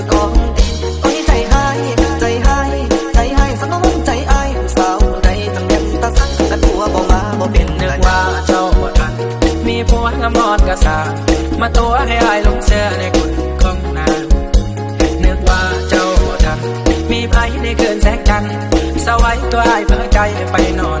จ้าของดีโอ้ใจหายใจหายใจหายสมองใจอายสาวใดจำเป็นตาสังกะตัวบ่มาบ่เป็นนึกว่าเจ้าทัมีผัวงามนอนกะสามาตัวให้อายลงเสื้อในกุนของนางนึกว่าเจ้าบ่ทันมีไผในเกินแสงกันสวัยตัวอายเพื่อใจไปนอน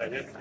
大丈夫です。